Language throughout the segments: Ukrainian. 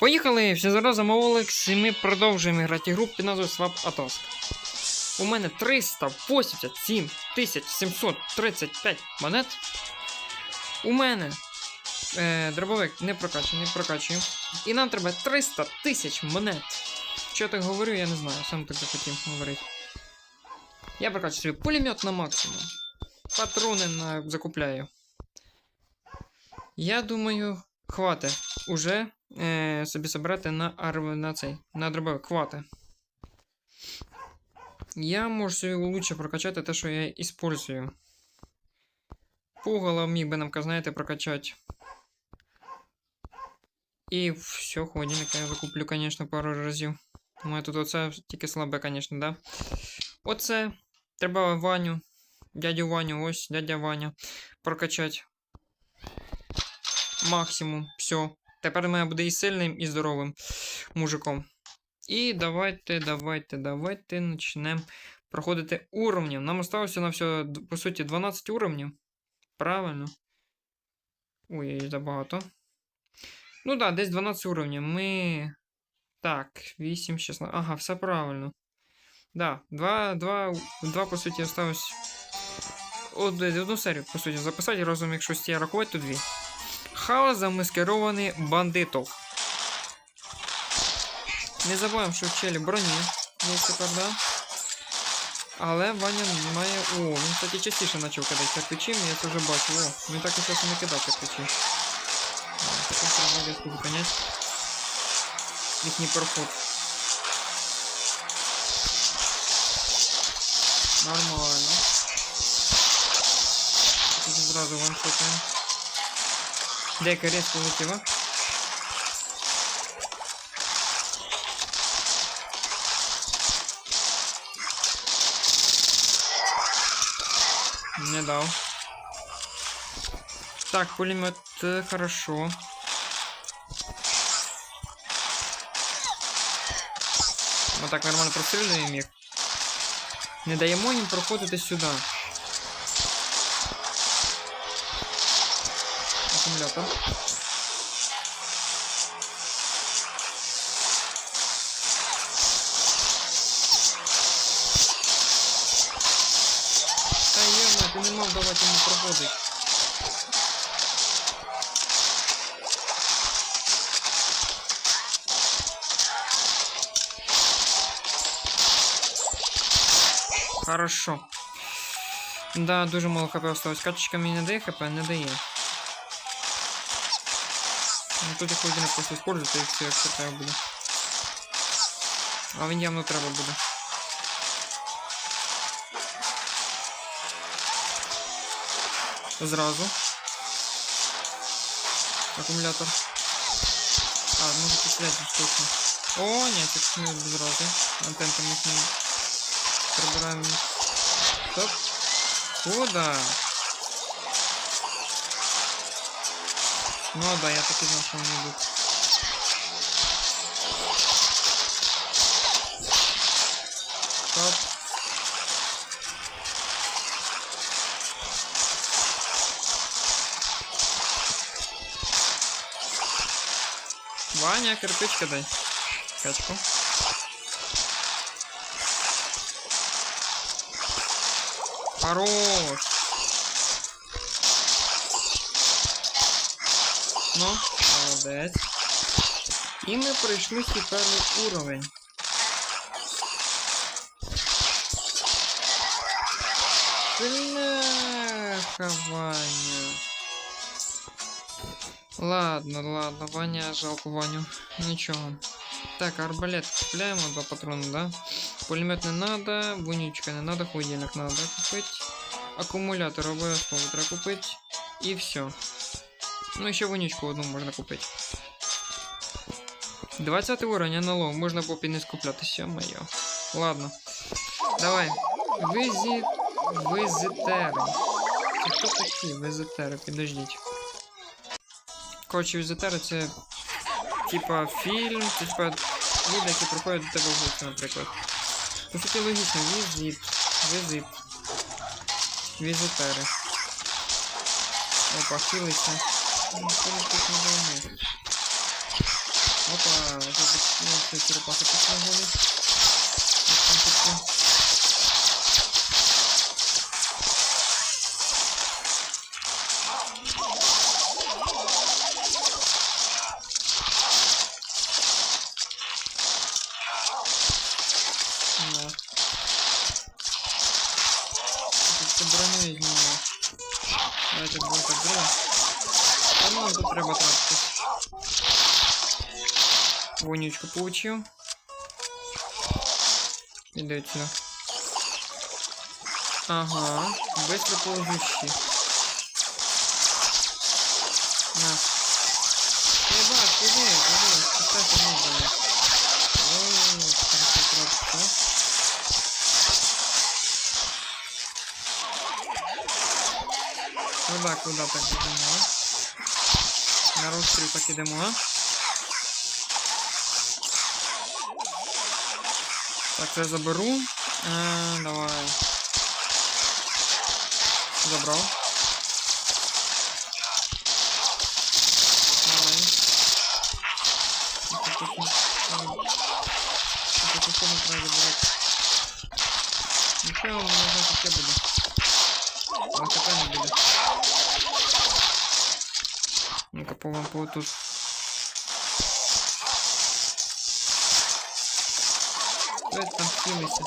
Поїхали! Всі зараз замовились, і ми продовжуємо грати гру під назвою Swap Atosk. У мене 387 735 монет. У мене е, дробовик не прокачаний, прокачуємо. І нам треба 300 тисяч монет. Що я так говорю, я не знаю, сам так захотів говорити. Я прокачую собі пулемет на максимум. Патрони на... закупляю. Я думаю, хватить уже е, собі собирати на арв... на цей, на дробовик. Хватить. Я можу собі лучше прокачати те, що я использую. Пугало міг би нам, знаєте, прокачати. І все, холодильника я закуплю, конечно, пару разів. Ну, тут оце тільки слабе, конечно, да. Оце. Треба Ваню. Дядю Ваню, ось, дядя Ваня. Прокачати. Максимум. Все. Тепер мене буде і сильним, і здоровим мужиком. І давайте, давайте, давайте почнемо проходити уровнів. Нам осталося на все, по суті, 12 уровнів. Правильно. Ой, забагато. Ну так, да, десь 12 уровнів. Ми. Так, 8, 16. Ага, все правильно. Да, два, два, два, по суті, осталось. Од- Одну серію, по суті, записати разом, якщо цієї рахувати, то дві. Хаос замаскирований бандитов. Не забуваємо, що в челі броні є тепер, да? Але Ваня має. О, він, кстати, частіше почав кидати кирпичі, я це вже бачу. О, він так і часом не кидав кирпичі. А, Також треба різко зупиняти. Їхній проход. Нормально. Тут зразу ваншотаємо. Дека резко влетіла. Не дал. Так, пулемет э, хорошо. Вот так нормально прострілюємо їх. Не даємо їм проходити сюди. Акумулятор. Та євно, ти не мав давати йому проходити. Хорошо. Да, дуже мало хп осталось. Качечка мені не дає хп, не дає. Ну тут їх один просто используйте і все, якщо треба буде. А він явно треба буде. Зразу. Акумулятор. А, може постріляти точно. О, ні, це не зразу. Антенка їх не прибираємо. Стоп. Куда? Ну да, я так и знал, что они идут. Стоп. Ваня, кирпичка дай. Качку. Хорош. Ну, молодець. І ми пройшли свій перший уровень. Бляха, Ваня. Ладно, ладно, Ваня, жалко Ваню. Нічого. Так, арбалет купляємо, два патрона, да? Пулемет не надо, вонючка не надо, холодильник надо купить. Аккумулятор обов'язково треба купити. І все. Ну, ще вонючку одну можна купити. 20 уровень НЛО, можна було б і не скуплятися, моє. Ладно. Давай. Визі... Визитери. Це хто такі визитери? Підождіть. Коротше, візитери це типа фільм, типа люди, які приходять до тебе в гості, наприклад. По суті логічно, візит, візит. Візитери. Опа, хилиться. Опа. это зараз цей черепаха тут нагонить. Ось что получил. Следовательно. Ага, быстро ползущий. На. Ебать, ты где? Блин, спасать не нужно. Ой, красота, красота. Рибак куда покидемо. Нарушили покидемо. Так, я заберу. А, давай. Забрав. Ничего, у меня все были. Вот такая не были. Ну-ка, по-моему, тут Давайте там скинемся.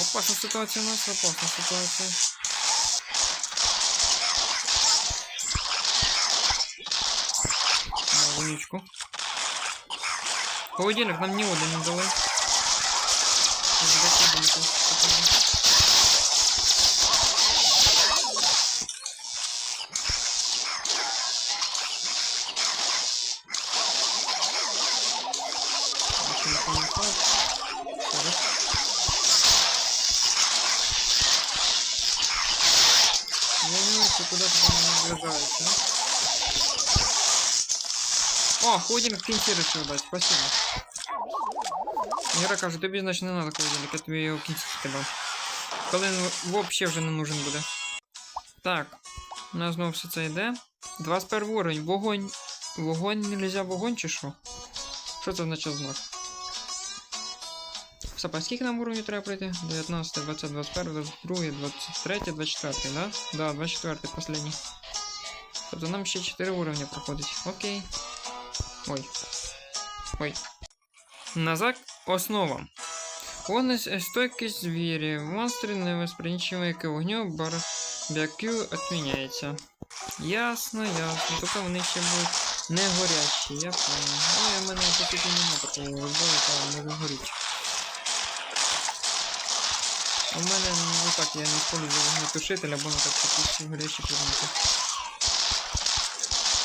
Опасна ситуація у нас, опасна ситуація. На вонючку. Холодильник нам ні води не дали. Ось до Ты там а? О, в кінці решив дати, спасибо. Іра каже, тобі значить не надо холодильник, я тобі його в кінці кидав. Коли він взагалі вже не нужен буде. Так, у нас знову все це йде. 21 уровень, вогонь. Вогонь нельзя вогонь чи що? Що це значить знак? Стоп, а скільки нам уровнів треба пройти? 19, 20, 21, 22, 23, 24, да? Да, 24, последний. Тобто нам ще 4 уровня проходить. Окей. Ой. Ой. Назад основа. Повністю стойкість звірі. Монстри невосприимчиві к вогню, барбекю відміняється. Ясно, ясно. Тільки вони ще будуть не горячі, я понял. Ну, я в мене тут немає такого розбою, та може горіть. У мене ну так, я не использую вогнетушитель, або на так такі горячі предмети.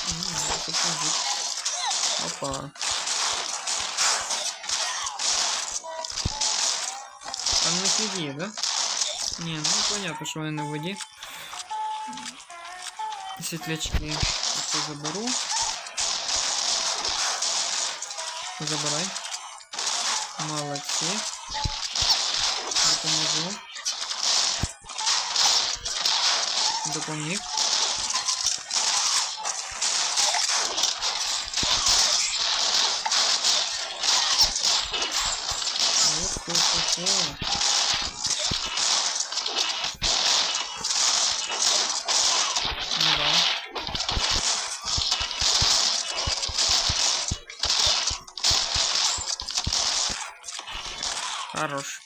М, це позик. Опа. Там не сліді, да? Не, ну понятно, що вони не в воді. Світлячки. Це заберу. Забирай. Молодці. допоможу. Допоміг. Хорош.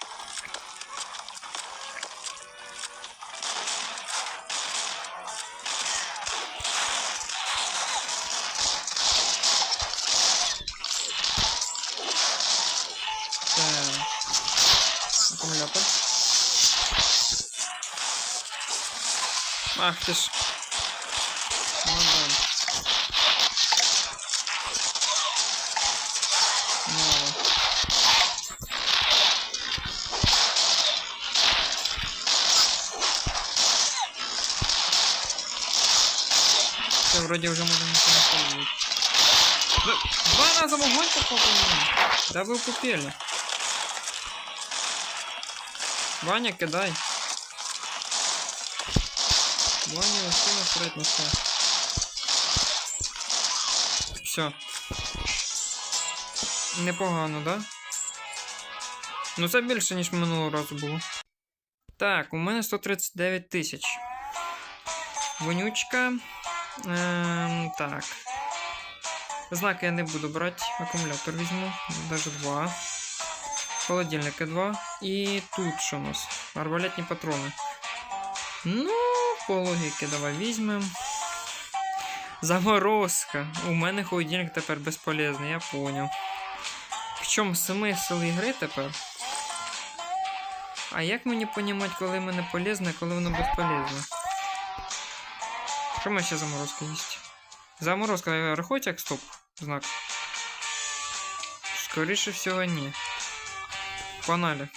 Ах ты ж. Все, вроде уже можно ничего не. Да, Два раза в огонь попал. Да вы купили. Ваня, кидай. Ваня, вообще насрать на все. Все. Непогано, да? Ну це більше, ніж минулого разу було. Так, у мене 139 тисяч. Вонючка. Ем, так. Знаки я не буду брати. Акумулятор візьму. Даже два. Холодильники два. І тут що у нас? Арбалетні патрони. Ну, по логіки давай візьмемо. Заморозка. У мене холодильник тепер безполезний, я поняв. В чому смисл ігри тепер? А як мені понімати, коли мене полезне, коли воно безполезне? Що мене ще заморозка є? Заморозка рахується як стоп знак? Скоріше всього, ні. Погнали.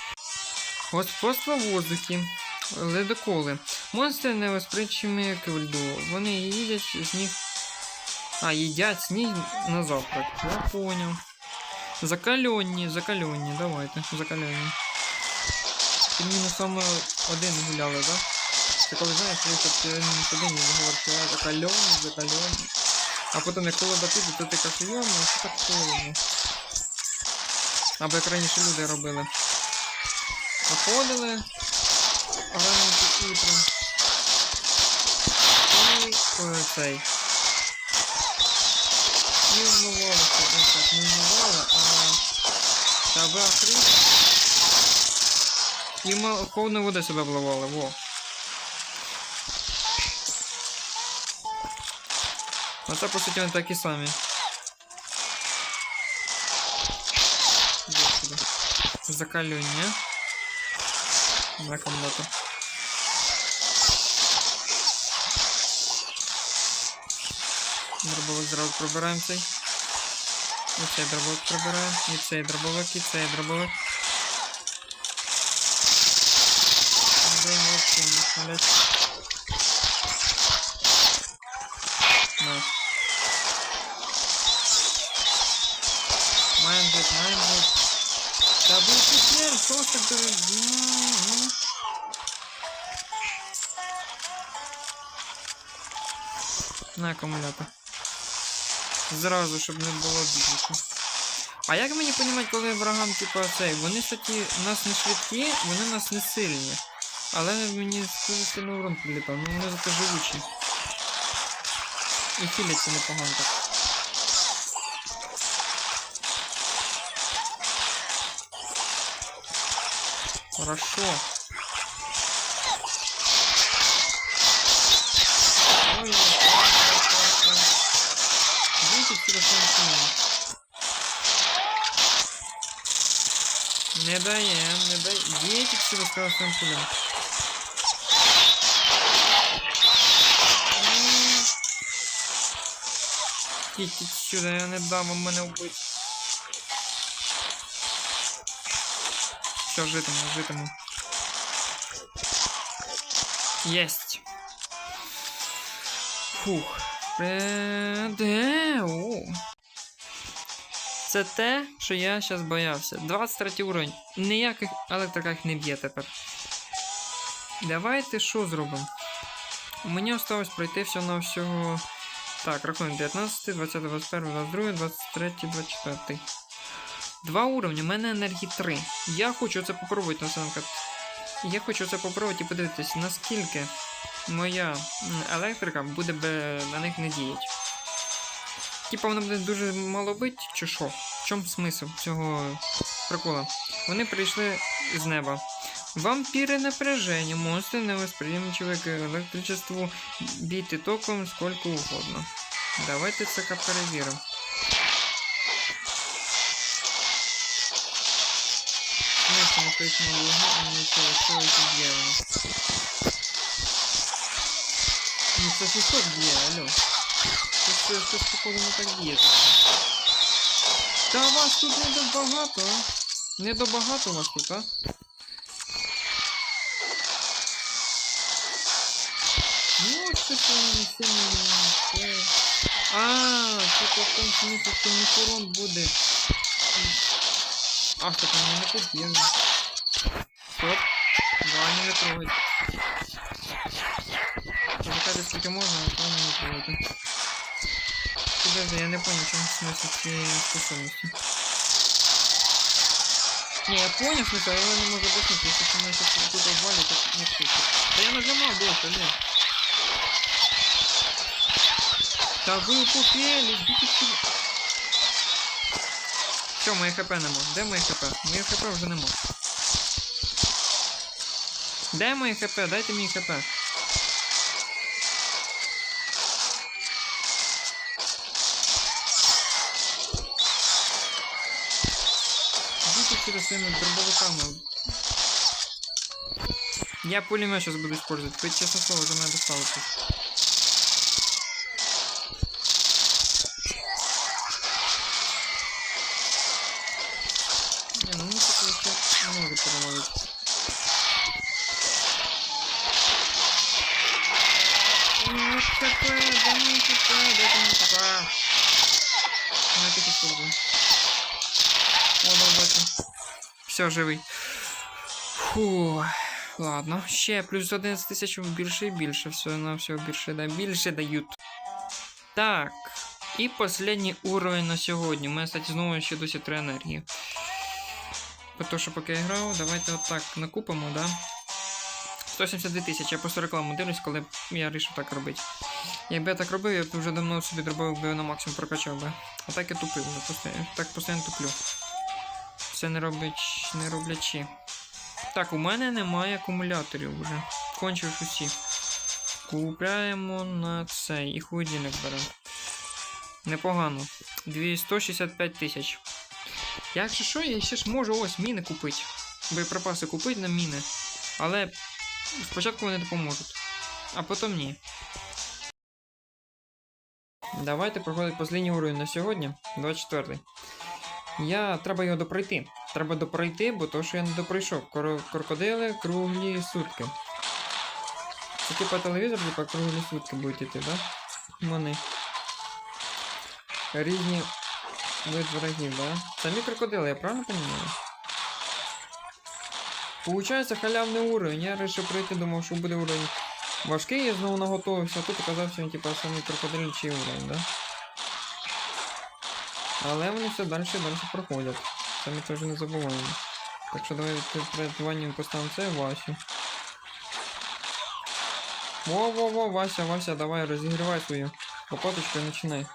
Господство в воздухі. Ледоколи. Монстри невоспричимі к льду. Вони їдять з них. А, їдять сніг на завтрак. Я понял. Закальонні, закальонні, давайте, закальонні. Ти мінусом один гуляли, да? Ти коли знаєш, ви тут мінус один і говориш, що я закальонні, закальонні. А потім як холода піде, то ти кажеш, йомо, що так холодно. Або як раніше люди робили. Походили раненько утром. І о, цей. І вмивалися, ось так, не вмивали, а себе крив. І ма- холодною води себе вливали, во. А це, по суті, вони такі самі. Іди сюди. Закалюння. Дробовик зразу прибираємо цей. І цей дробовик прибираємо. І цей дробовик, і цей дробовик. Дробовик, блядь. На. Маємо бить, маємо бить. Та ви тепер, що ж так дуже... Ну, На акумулятор. Зразу, щоб не було бігати. А як мені понімати, коли врагам, типу, цей, вони у нас не швидкі, вони нас не сильні. Але мені дуже сильно урон прилітав, ну вони зато живучі. І хиляться непогано так. Хорошо. розумію. Не даєм, не даєм. Дітик всі розказав своїм пулям. Тільки сюди, я не дам вам мене вбити. Все, житиму, житиму. Єсть. Фух. Де? О. Це те, що я зараз боявся. 23 уровень. Ніяких електриках не б'є тепер. Давайте що зробимо? Мені осталось пройти всього на всього. Так, рахуємо 19, 20, 21, 22, 23, 24. Два уровні, у мене енергії 3. Я хочу це попробувати насамперед. Я хочу це попробувати і подивитися, наскільки моя електрика буде бе- на них не діяти. Типа вона буде дуже мало бить, чи що? В чому смисл цього прикола? Вони прийшли з неба. Вампіри напряження, монстри невосприимчиві к електричеству, бійте током скільки угодно. Давайте це перевіримо. Смысл стоит на лугу, а нічого, Ну це що б'є, алло. Це що, щось походу не так б'є. Та вас тут не добагато, а? Не добагато вас тут, а? Ну, щось воно не сильно. А, типу в тому що не урон буде. Ах, так вони не поділи. Стоп. Давай не трогать. Скільки можна, а то не трогати. Подожди, я не понял, в чому смисл цієї способності. Не, я понял, смысл, я его не могу объяснить. Если что меня сейчас тут обвалит, то не вступит. Да я нажимал, дочь, блин. Та ви купили, бійте сюди. Все, моє хп нема. Де моє хп? Моє хп вже нема. Де моє хп? Дайте мені хп. Я пулемет сейчас буду использовать. Ты, честно слово, уже меня достал. Не, ну мы пока еще много переловить. Ну КП, не КП, да ну, это не КП. Ну опять использую. О, долбаться. Все, живый. Фух. Ладно, ще плюс 11 тисяч більше і більше. Все на все більше, да, більше дають. Так. І останній уровень на сьогодні. У мене, кстати, знову ще досі 3 енергії. По що поки я грав, давайте отак накупимо, да? 172 тисячі, я просто рекламу дивлюсь, коли я вирішив так робити. Якби я так робив, я б вже давно собі дробив би на максимум прокачав би. А так я тупив, вже так постійно туплю. Це не роблять, не роблячи. Так, у мене немає акумуляторів вже. Кончив усі. Купляємо на цей і холодильник беремо. Непогано. 265 тисяч. Якщо що, я ще ж можу ось міни купити. Боєприпаси купити на міни. Але спочатку вони допоможуть. А потім ні. Давайте проходити останній уровень на сьогодні. 24. Я треба його допройти. Треба допройти, бо то, що я не допройшов. Кор... Крокодили круглі сутки. Це типа телевізор, типа круглі сутки будуть іти, да? Вони. Різні вид ворогів, да? Самі крокодили, я правильно розумію? Получається халявний уровень. Я вирішив пройти, думав, що буде уровень важкий, я знову наготовився, а тут оказався він, типа, самий крокодилячий уровень, да? Але вони все далі і далі проходять. Це ми теж не забуваємо. Так що давай перед Ванням поставимо це Васю. Во-во-во, Вася, Вася, давай розігрівай свою лопаточку і починай.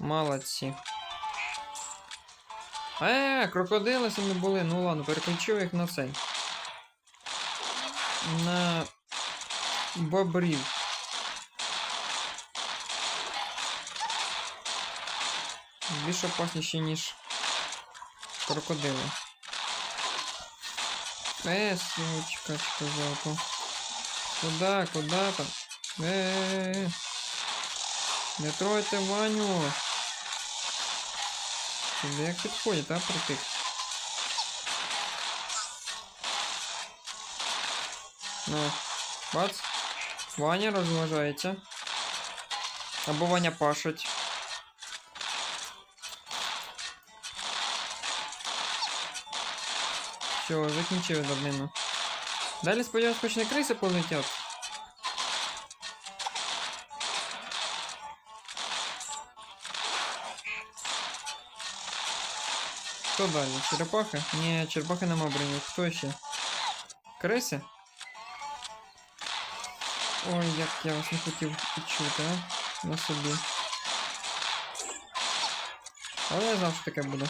Молодці. Е, крокодили самі були. Ну ладно, переключив їх на цей. На бобрів. Більш опасніші, ніж крокодили. Е, сучка, сказав. Куда, куда там? Е, не тройте Ваню. Сюди як підходить, а, притик? Ну, бац. Ваня розважається. Або Ваня пашить. Все, закінчив давнину. Далі сподіваюсь, хоч не криси полетять. Хто далі? Черепахи? Ні, черепахи нема броні. Хто ще? Криси? Ой, як я вас не хотів почути, а? На собі. Але я знав, що таке буде.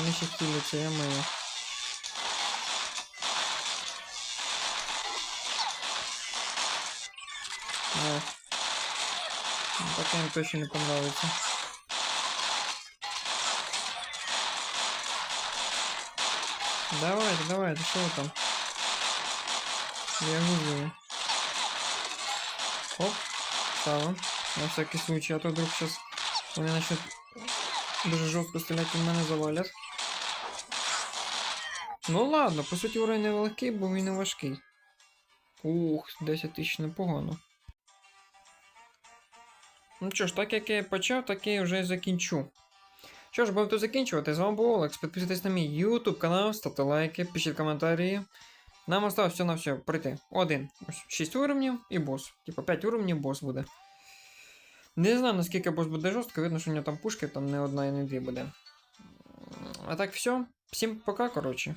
Вони ще хіляться, я мию. Не. Таке їм точно не понравиться. Давайте, давайте, що ви там? Я гуглю. Оп, ставим. На всякий случай, а то вдруг сейчас вони начнуть дуже жорстко стріляти в мене завалять. Ну ладно, по суті уровень не великий, бо він не важкий. Ух, 10 тисяч непогано. Ну що ж, так як я почав, так я вже і закінчу. Що ж, будемо закінчувати. З вами був Олекс. Підписуйтесь на мій YouTube канал, ставте лайки, пишіть коментарі. Нам осталось все на все пройти. Один. Ось 6 уровнів і бос. Типа 5 уровнів бос буде. Не знаю, наскільки бос буде жорстко, видно, що у нього там пушки, там не одна і не дві буде. А так все. Всім пока, коротше.